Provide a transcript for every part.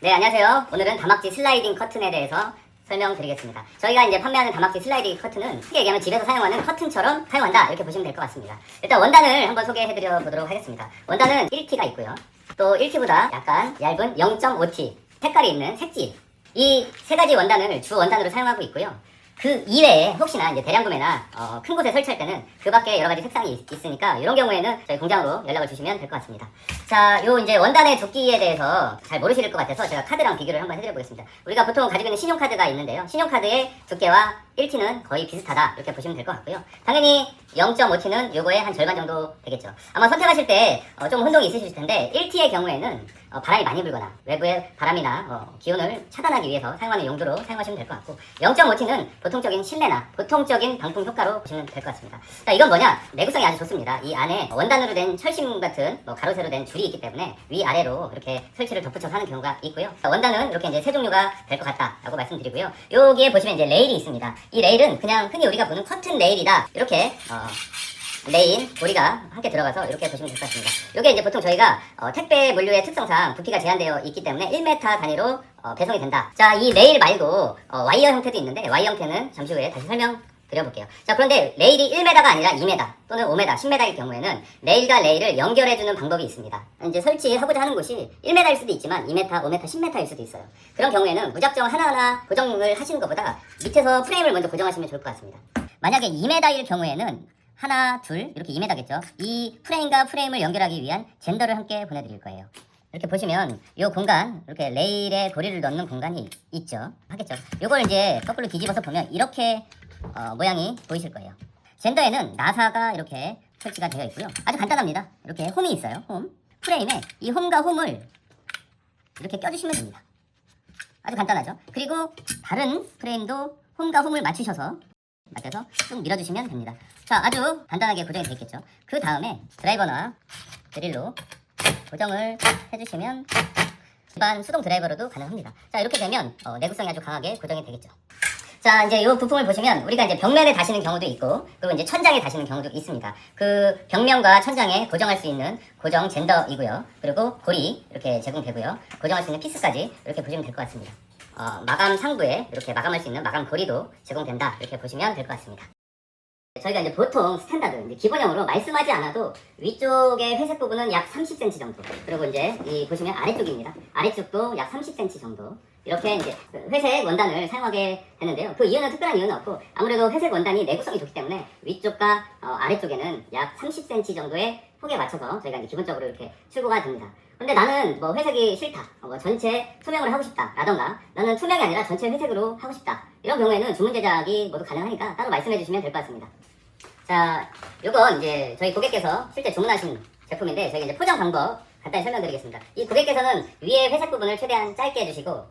네, 안녕하세요. 오늘은 다막지 슬라이딩 커튼에 대해서 설명드리겠습니다. 저희가 이제 판매하는 다막지 슬라이딩 커튼은 쉽게 얘기하면 집에서 사용하는 커튼처럼 사용한다 이렇게 보시면 될 것 같습니다. 일단 원단을 한번 소개해드려 보도록 하겠습니다. 원단은 1T가 있고요. 또 1T보다 약간 얇은 0.5T 색깔이 있는 색지 이 세 가지 원단을 주 원단으로 사용하고 있고요. 그 이외에 혹시나 이제 대량 구매나 어, 큰 곳에 설치할 때는 그 밖에 여러 가지 색상이 있, 있으니까 이런 경우에는 저희 공장으로 연락을 주시면 될 것 같습니다. 자, 요 이제 원단의 두께에 대해서 잘 모르실 것 같아서 제가 카드랑 비교를 한번 해드려 보겠습니다. 우리가 보통 가지고 있는 신용카드가 있는데요. 신용카드의 두께와 1T는 거의 비슷하다 이렇게 보시면 될 것 같고요. 당연히 0.5T는 요거의 한 절반 정도 되겠죠. 아마 선택하실 때 좀 혼동이 있으실 텐데 1T의 경우에는 어, 바람이 많이 불거나 외부의 바람이나 어, 기온을 차단하기 위해서 사용하는 용도로 사용하시면 될 것 같고 0.5T는 보통적인 실내나 보통적인 방풍 효과로 보시면 될 것 같습니다. 자 이건 뭐냐 내구성이 아주 좋습니다. 이 안에 원단으로 된 철심 같은 뭐 가로세로 된 줄이 있기 때문에 위아래로 이렇게 설치를 덧붙여서 하는 경우가 있고요. 자, 원단은 이렇게 이제 세 종류가 될 것 같다라고 말씀드리고요. 여기에 보시면 이제 레일이 있습니다. 이 레일은 그냥 흔히 우리가 보는 커튼 레일이다 이렇게 어, 레인, 고리가 함께 들어가서 이렇게 보시면 될 것 같습니다. 이게 이제 보통 저희가 어, 택배 물류의 특성상 부피가 제한되어 있기 때문에 1m 단위로 어, 배송이 된다. 자, 이 레일 말고 어, 와이어 형태도 있는데 와이 형태는 잠시 후에 다시 설명 드려볼게요. 자, 그런데 레일이 1m가 아니라 2m 또는 5m, 10m일 경우에는 레일과 레일을 연결해주는 방법이 있습니다. 이제 설치하고자 하는 곳이 1m일 수도 있지만 2m, 5m, 10m일 수도 있어요. 그런 경우에는 무작정 하나하나 고정을 하시는 것보다 밑에서 프레임을 먼저 고정하시면 좋을 것 같습니다. 만약에 2m일 경우에는 하나, 둘, 이렇게 2m겠죠. 이 프레임과 프레임을 연결하기 위한 젠더를 함께 보내드릴 거예요. 이렇게 보시면 이 공간, 이렇게 레일에 고리를 넣는 공간이 있죠. 하겠죠. 이걸 이제 거꾸로 뒤집어서 보면 이렇게 어, 모양이 보이실 거예요. 젠더에는 나사가 이렇게 설치가 되어 있고요. 아주 간단합니다. 이렇게 홈이 있어요. 홈. 프레임에 이 홈과 홈을 이렇게 껴주시면 됩니다. 아주 간단하죠. 그리고 다른 프레임도 홈과 홈을 맞추셔서 맞춰서 쭉 밀어주시면 됩니다. 자, 아주 간단하게 고정이 되어 있겠죠. 그 다음에 드라이버나 드릴로 고정을 해주시면 일반 수동 드라이버로도 가능합니다. 자, 이렇게 되면 어, 내구성이 아주 강하게 고정이 되겠죠. 자, 이제 이 부품을 보시면 우리가 이제 벽면에 다시는 경우도 있고 그리고 이제 천장에 다시는 경우도 있습니다. 그 벽면과 천장에 고정할 수 있는 고정 젠더이고요. 그리고 고리 이렇게 제공되고요. 고정할 수 있는 피스까지 이렇게 보시면 될 것 같습니다. 어, 마감 상부에 이렇게 마감할 수 있는 마감 고리도 제공된다 이렇게 보시면 될 것 같습니다. 저희가 이제 보통 스탠다드 이제 기본형으로 말씀하지 않아도 위쪽의 회색 부분은 약 30cm 정도. 그리고 이제 이 보시면 아래쪽입니다. 아래쪽도 약 30cm 정도. 이렇게 이제 회색 원단을 사용하게 되는데요. 그 이유는 특별한 이유는 없고 아무래도 회색 원단이 내구성이 좋기 때문에 위쪽과 어, 아래쪽에는 약 30cm 정도의 폭에 맞춰서 저희가 이제 기본적으로 이렇게 출고가 됩니다 근데 나는 뭐 회색이 싫다 어, 뭐 전체 투명으로 하고 싶다 라던가 나는 투명이 아니라 전체 회색으로 하고 싶다 이런 경우에는 주문 제작이 모두 가능하니까 따로 말씀해 주시면 될 것 같습니다 자, 요건 이제 저희 고객께서 실제 주문하신 제품인데 저희 이제 포장 방법 간단히 설명드리겠습니다. 이 고객께서는 위에 회색 부분을 최대한 짧게 해주시고 어,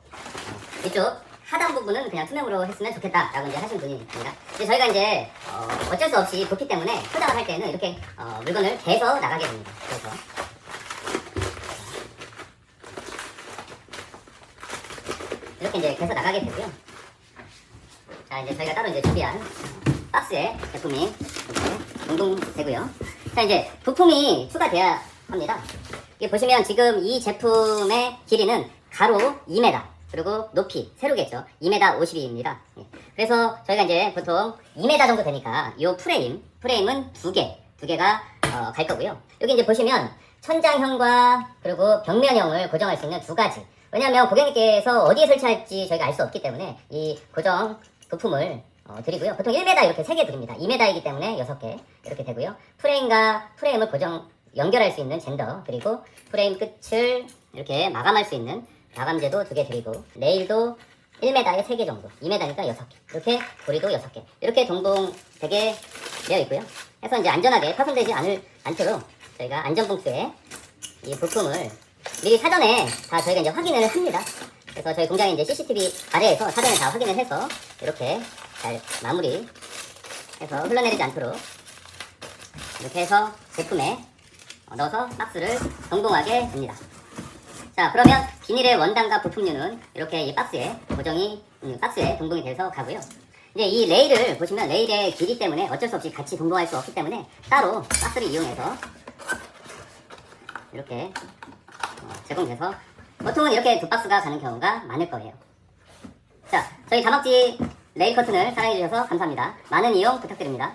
이쪽 하단 부분은 그냥 투명으로 했으면 좋겠다라고 이제 하신 분입니다. 이제 저희가 이제 어, 어쩔 수 없이 부피 때문에 포장을 할 때는 이렇게 어, 물건을 대서 나가게 됩니다. 그래서 이렇게 이제 계속 나가게 되고요. 자 이제 저희가 따로 이제 준비한 박스에 제품이 이렇게 동동되고요. 자 이제 부품이 추가돼야 합니다. 이게 보시면 지금 이 제품의 길이는 가로 2m 그리고 높이 세로겠죠. 2m 52입니다. 그래서 저희가 이제 보통 2m 정도 되니까 이 프레임 프레임은 두 개, 두 개가 어, 갈 거고요. 여기 이제 보시면 천장형과 그리고 벽면형을 고정할 수 있는 두 가지. 왜냐하면 고객님께서 어디에 설치할지 저희가 알 수 없기 때문에 이 고정 부품을 어, 드리고요. 보통 1m 이렇게 3개 드립니다. 2m이기 때문에 6개 이렇게 되고요. 프레임과 프레임을 고정 연결할 수 있는 젠더 그리고 프레임 끝을 이렇게 마감할 수 있는 마감재도 2개 드리고 레일도 1m에 3개 정도 2m니까 6개 이렇게 고리도 6개 이렇게 동봉되게 되어 있고요. 해서 이제 안전하게 파손되지 않을 않도록 저희가 안전봉투에 이 부품을 미리 사전에 다 저희가 이제 확인을 합니다. 그래서 저희 공장에 이제 CCTV 아래에서 사전에 다 확인을 해서 이렇게 잘 마무리 해서 흘러내리지 않도록 이렇게 해서 제품에 넣어서 박스를 동봉하게 됩니다. 자 그러면 비닐의 원단과 부품류는 이렇게 이 박스에 고정이 음, 박스에 동봉이 돼서 가고요. 이제 이 레일을 보시면 레일의 길이 때문에 어쩔 수 없이 같이 동봉할 수 없기 때문에 따로 박스를 이용해서 이렇게 어, 제공돼서 보통은 이렇게 두 박스가 가는 경우가 많을 거예요. 자, 저희 다막지 레일 커튼을 사랑해주셔서 감사합니다. 많은 이용 부탁드립니다.